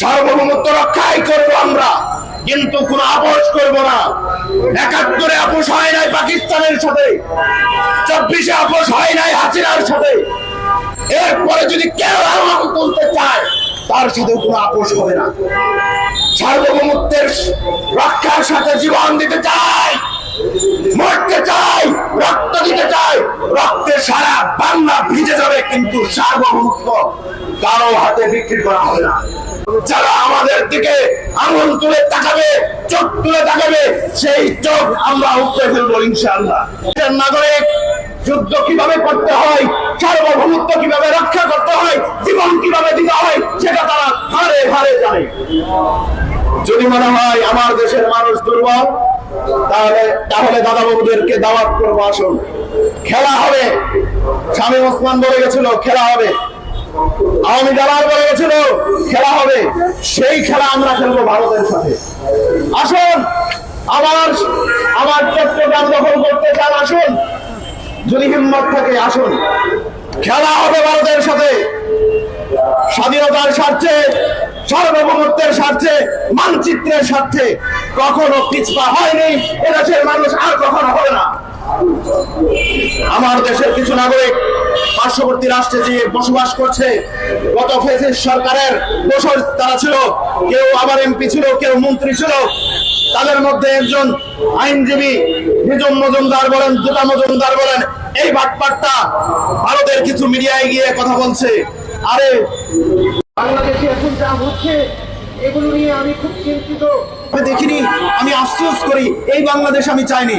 সার্বভৌমত্ব রক্ষাই করব আমরা। কিন্তু কোন আপোষ করব না। একাত্তরে আপোষ হয় নাই পাকিস্তানের সাথে। চব্বিশে আপোষ হয় নাই হাসিনার সাথে। এরপরে যদি কেউ আহ্বান তুলতে চায়, তার সাথে কোনো আপোষ হবে না। সার্বভৌমত্বের রক্ষার সাথে জীবন দিতে চাই, মরতে চাই, রক্ত দিতে চাই। রক্তে সারা বাংলা ভিজে যাবে, কিন্তু সার্বভৌমত্ব কারও হাতে বিক্রি করা হবে না। যারা আমাদের দিকে আঙুল তুলে তাকাবে, চোখ তুলে তাকাবে, সেই চোখ আমরা উপরে ফেলব ইনশাআল্লাহ। দেশের নাগরিক যুদ্ধ কীভাবে করতে হয়, সার্বভৌমত্ব কীভাবে রক্ষা করতে হয়, জীবন কীভাবে দিতে হয়, সেটা তারা হারে হারে জানে। যদি মনে হয় আমার দেশের মানুষ দুর্বল, তাহলে তাহলে দাদা বাবুদেরকে দাওয়াত করব, আসুন। খেলা হবে। স্বামী ওসমান বলে গেছিল, খেলা হবে। আওয়ামী জালাল বলে গেছিল, খেলা হবে। সেই খেলা আমরা খেলব ভারতের সাথে। আসুন, আবার আবার চট্টগ্রাম দখল করতে চান, আসুন। যদি হিম্মত থাকে, আসুন। খেলা হবে ভারতের সাথে। স্বাধীনতার স্বার্থে, সার্বভৌমত্বের স্বার্থে, মানচিত্রের স্বার্থে কখনো পিছপা হয়নি। এদেশের মানুষ আর কখনো হবে না। আমার দেশের কিছু নাগরিক পার্শ্ববর্তী রাষ্ট্রে যে বসবাস করছে, গত ফেসিস সরকারের বছর তারা ছিল, কেউ আবার এমপি ছিল, কেউ মন্ত্রী ছিল। তাদের মধ্যে একজন আইনজীবী নিজম মজুমদার বলেন দুটা মজুমদার বলেন, এই বাটপাটটা ভারতের কিছু মিডিয়ায় গিয়ে কথা বলছে। আরে, বাংলাদেশে এখন যা হচ্ছে, এগুলো নিয়ে আমি খুব চিন্তিত। দেখিনি, আমি আফসোস করি, এই বাংলাদেশ আমি চাইনি।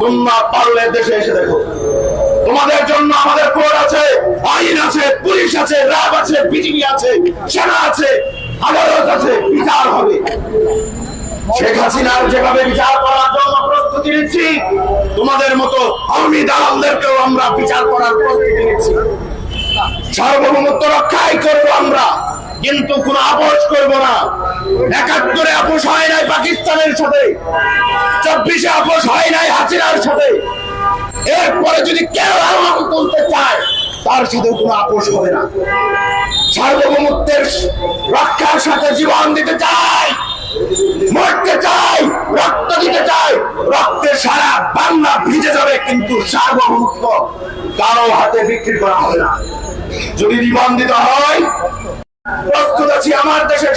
তোমরা পারলে দেশে এসে দেখো। তোমাদের জন্য আমাদের কোর্ট আছে, আইন আছে, পুলিশ আছে, র্যাব আছে, বিজিবি আছে, সেনা আছে, আদালত আছে, বিচার হবে। শেখ হাসিনার যেভাবে বিচার করার জন্য প্রস্তুতি নিচ্ছি, তোমাদের মতো আওয়ামী দালালদেরকেও আমরা বিচার করার প্রস্তুতি নিচ্ছি। সার্বভৌমত্ব রক্ষাই করব আমরা, কিন্তু কোন আপোষ করব না। একাত্তরে আপোষ হয় নাই পাকিস্তানের সাথে, চব্বিশে আপোষ হয় নাই হাসিনার সাথে। এরপরে যদি কেউ আহ্বান তুলতে চায়, তার সাথে কোনো আপোষ হবে না। সার্বভৌমত্বের রক্ষার সাথে জীবন দিতে চাই মরতে চাই রক্ত দিতে চাই রক্তে সারা বাংলা ভিজে যাবে, কিন্তু সার্বভৌমত্ব কারও হাতে বিক্রি করা হবে না। যদি জীবন দিতে হয়, প্রস্তুত আছি আমার দেশের